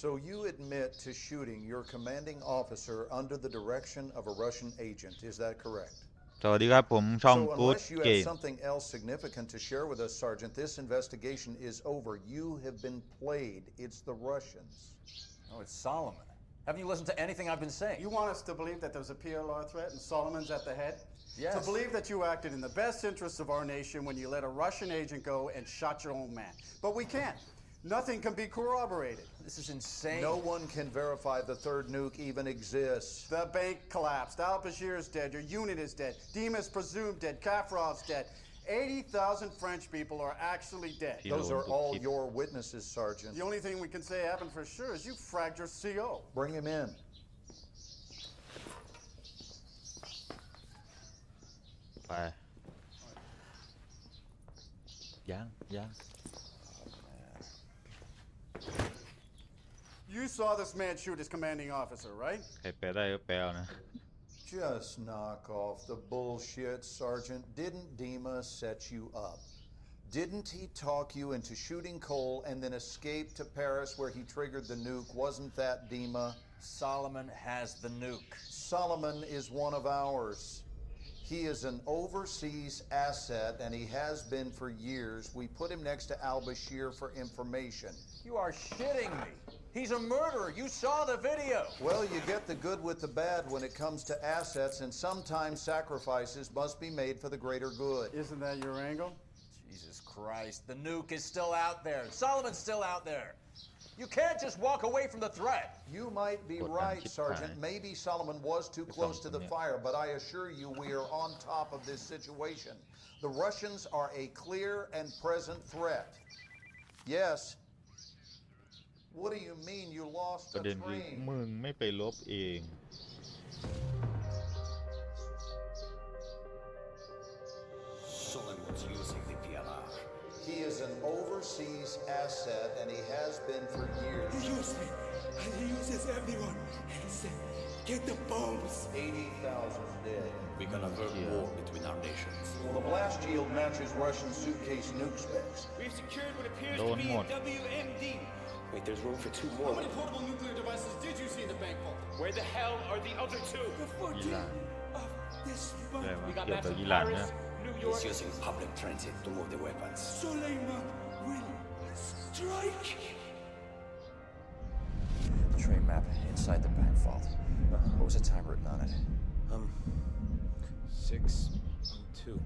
So you admit to shooting your commanding officer under the direction of a Russian agent, is that correct? สวัสดีครับผมช่อง So กู๊ด unless you เก have ม something else significant to share with us, Sergeant, this investigation is over. You have been played. It's the Russians. Oh, it's Solomon. Haven't you listened to anything I've been saying? You want us to believe that there's a PLR threat and Solomon's at the head? Yes. To believe that you acted in the best interests of our nation when you let a Russian agent go and shot your own man. But we can't. Nothing can be corroborated. This is insane. No one can verify the third nuke even exists. The bank collapsed. Al Bashir is dead. Your unit is dead. Demas presumed dead. Kafarov's dead. 80,000 French people are actually dead. Those are all your witnesses, Sergeant. The only thing we can say happened for sure is you fragged your CO. Bring him in. Bye. Yeah. Yeah. You saw this man shoot his commanding officer, right? Just knock off the bullshit, Sergeant. Didn't Dima set you up? Didn't he talk you into shooting Cole and then escape to Paris where he triggered the nuke? Wasn't that Dima? Solomon has the nuke. Solomon is one of ours. He is an overseas asset and he has been for years. We put him next to Al Bashir for information. You are shitting me. He's a murderer. You saw the video. Well, you get the good with the bad when it comes to assets, and sometimes sacrifices must be made for the greater good. Isn't that your angle? Jesus Christ. The nuke is still out there. Solomon's still out there. You can't just walk away from the threat. You might be Put right, Sergeant. high. Maybe Solomon was too It's close to the them, fire, but I assure you we are on top of this situation. The Russians are a clear and present threat. Yes. What do you mean you lost ประ the เด็นคือ train? มึงไม่ไปลบเอง Solomon's using the PLR. He is an overseas asset, and he has been for years. He used me, and he uses everyone. He said, get the bombs. 80,000 dead. We can avert Yeah. war between our nations. Well, the blast yield matches Russian suitcase nuke specs. We've secured what appears Don't to be want. a WMD. Wait, there's room for two more. How many portable nuclear devices did you see in the bank vault? Where the hell are the other two? The 14 of this month. Yeah, we got back to Paris, New York. He's using public transit to move the weapons. Suleiman will strike. Train map inside the bank vault. What was the time written on it? Um, six oh two.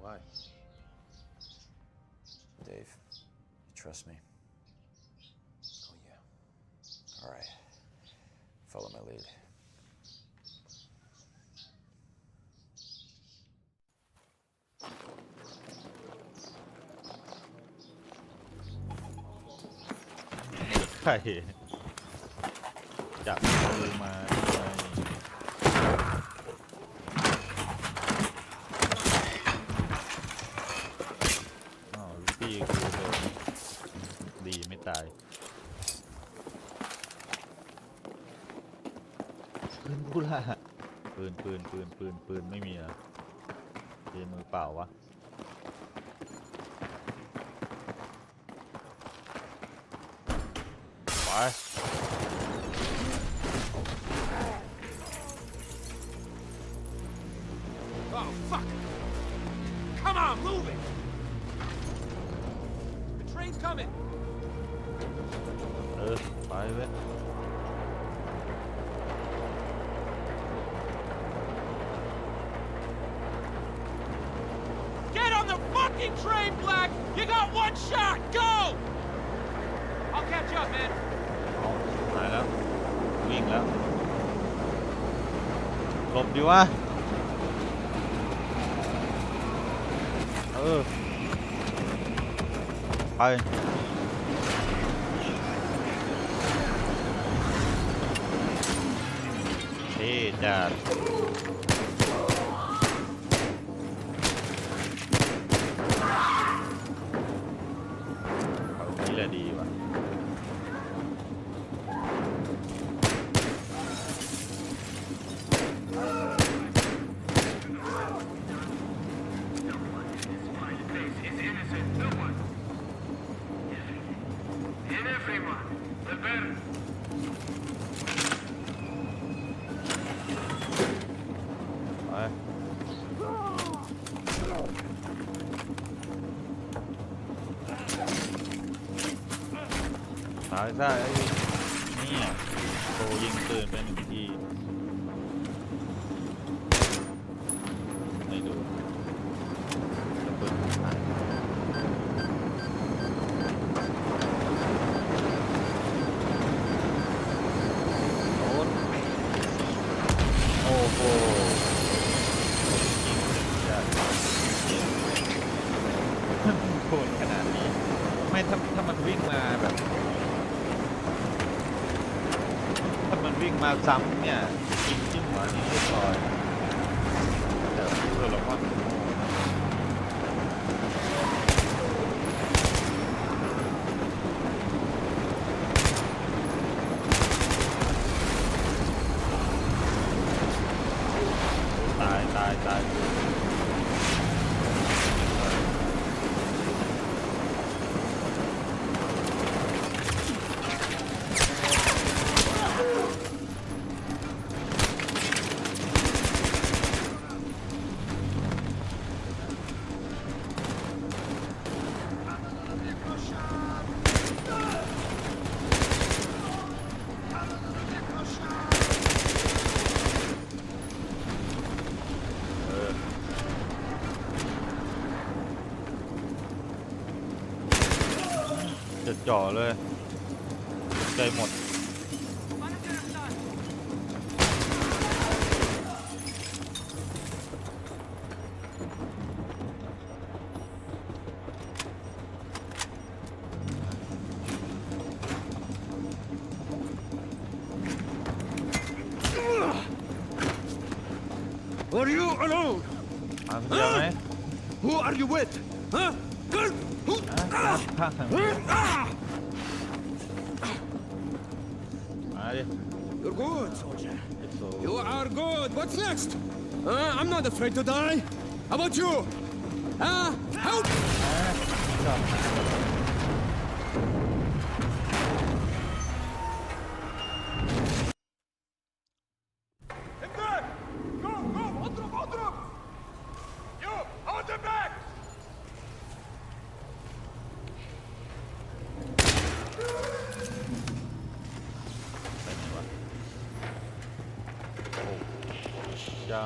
Why? Dave, you trust me. Oh yeah. All right. Follow my lead. ใครจับมือมา ปืนปืนปืนปืนไม่มีอะเจมือเปล่าวะไป Oh, fuck! Come on, move it! The train's coming! fucking train, Black! You got one shot! Go! I'll catch up, man. หายแล้ว วิ่งแล้วหลบดีวะ เออ ไป เท่จัด ตายซะไอ้เนี่ยโตยิงปืนไปหนึ่งที จะจ่อเลยตกใจหมด Are you alone? มาคนเดียวไหม Who are you with? Huh? Girl? Who? อ่ะข้างทางนี้ Ah! good, soldier. You are good. What's next? Uh, I'm not afraid to die. How about you? Ah, uh! uh เ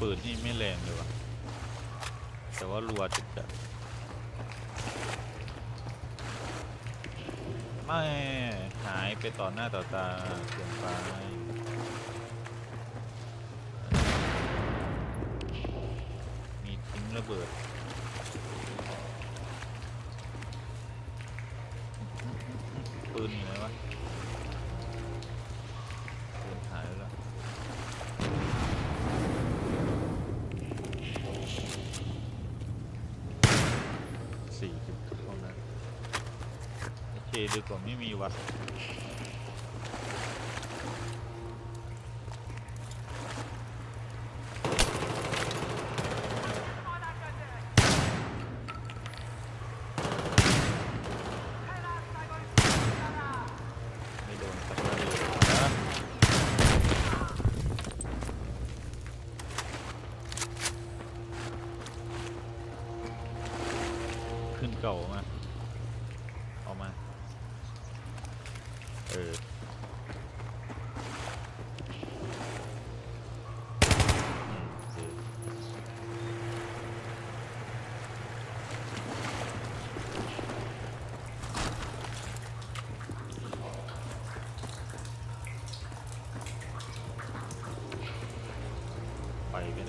ปืนนี่ไม่แรงเลยว่ะ แต่ว่ารัวจัดจัดไม่หายไปต่อหน้าต่อตาเกินไปมีทิ้งระเบิดปืนอยู่ไหนวะ ดีกว่าไม่มีวะ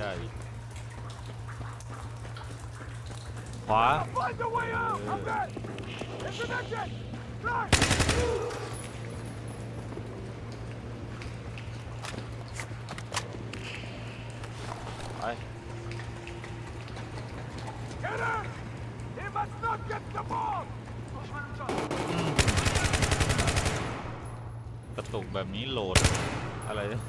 ได้ขวาไป กระตุกแบบนี้โหลดอะไรนะ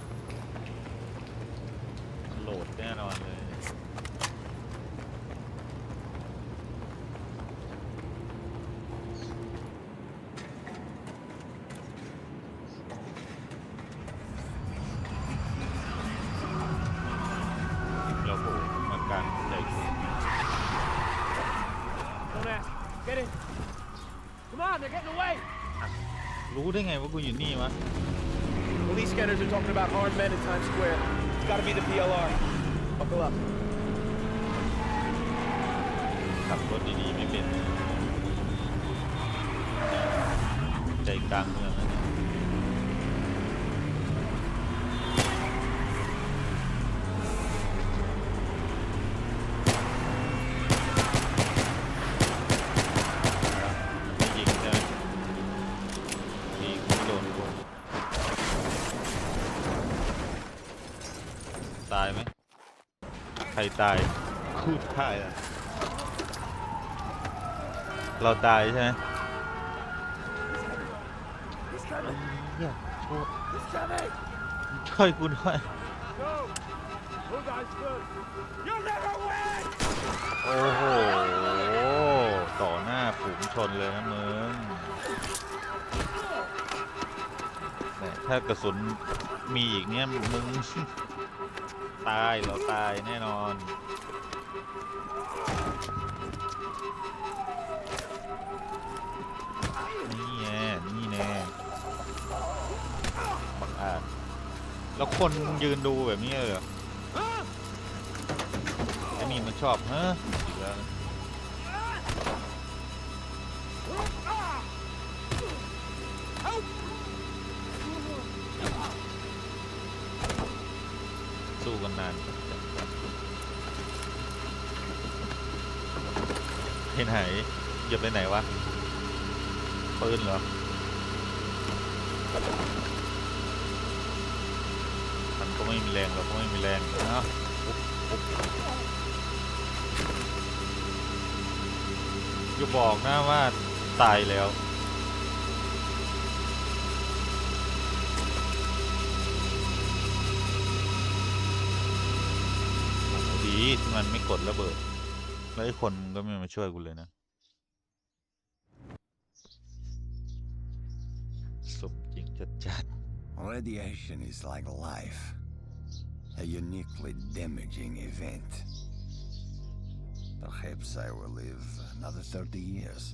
Come on, they're getting away. รู้ได้ไงว่ากูอยู่นี่วะ Police scanners are talking about armed men in Times Square. It's gotta be the PLR. Buckle up. ขับรถดีๆไม่เป็น ใจกลางเมือง รตายคูดตายอะเราตายใช่ไหมเนี่ยช่วยช่วยกูด้วยโอ้โหต่อหน้าฝูงชนเลยนะมึงแต่ถ้ากระสุนมีอีกเนี่ยมึง ตายเราตายแน่นอนนี่แน่นี่แน่บังอาจแล้วคนยืนดูแบบนี้เลยเหรอไอ้นี่มันชอบเฮ้ ไปไหนอย่ไปไหนวะปืนเหรอมันก็ไม่มีแรงเราก็ไม่มีแรงนะปุ๊บปุ๊บอย่าบอกนะว่าตายแล้วดีที่มันไม่กดระเบิด แล้วไอ้คนก็ไม่มาช่วยกูเลยนะ สมจริงจัด Radiation is like life, a uniquely damaging event. Perhaps I will live another 30 years.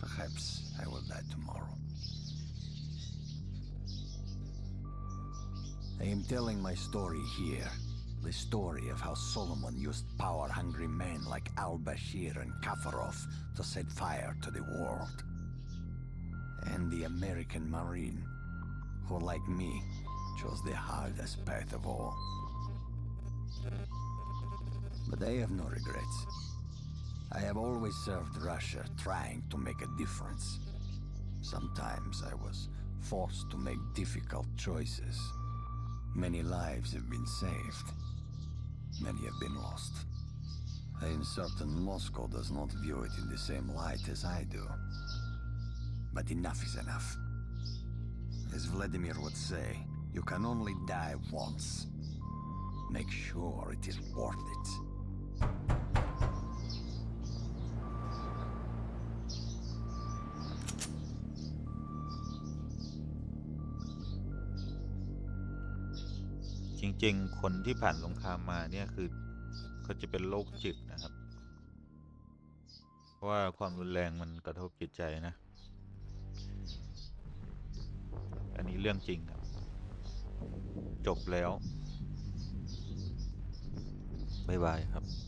Perhaps I will die tomorrow. I am telling my story here. the story of how Solomon used power hungry men like Al Bashir and Kafarov to set fire to the world and the American Marine, who, like me, chose the hardest path of all. But I have no regrets. I have always served Russia trying to make a difference. Sometimes I was forced to make difficult choices. Many lives have been saved. Many have been lost. I am certain Moscow does not view it in the same light as I do. But enough is enough. As Vladimir would say, you can only die once. Make sure it is worth it. จริง ๆ คนที่ผ่านสงครามมาเนี่ยคือเขาจะเป็นโรคจิตนะครับ เพราะว่าความรุนแรงมันกระทบจิตใจนะ อันนี้เรื่องจริงครับ จบแล้ว บ๊ายบายครับ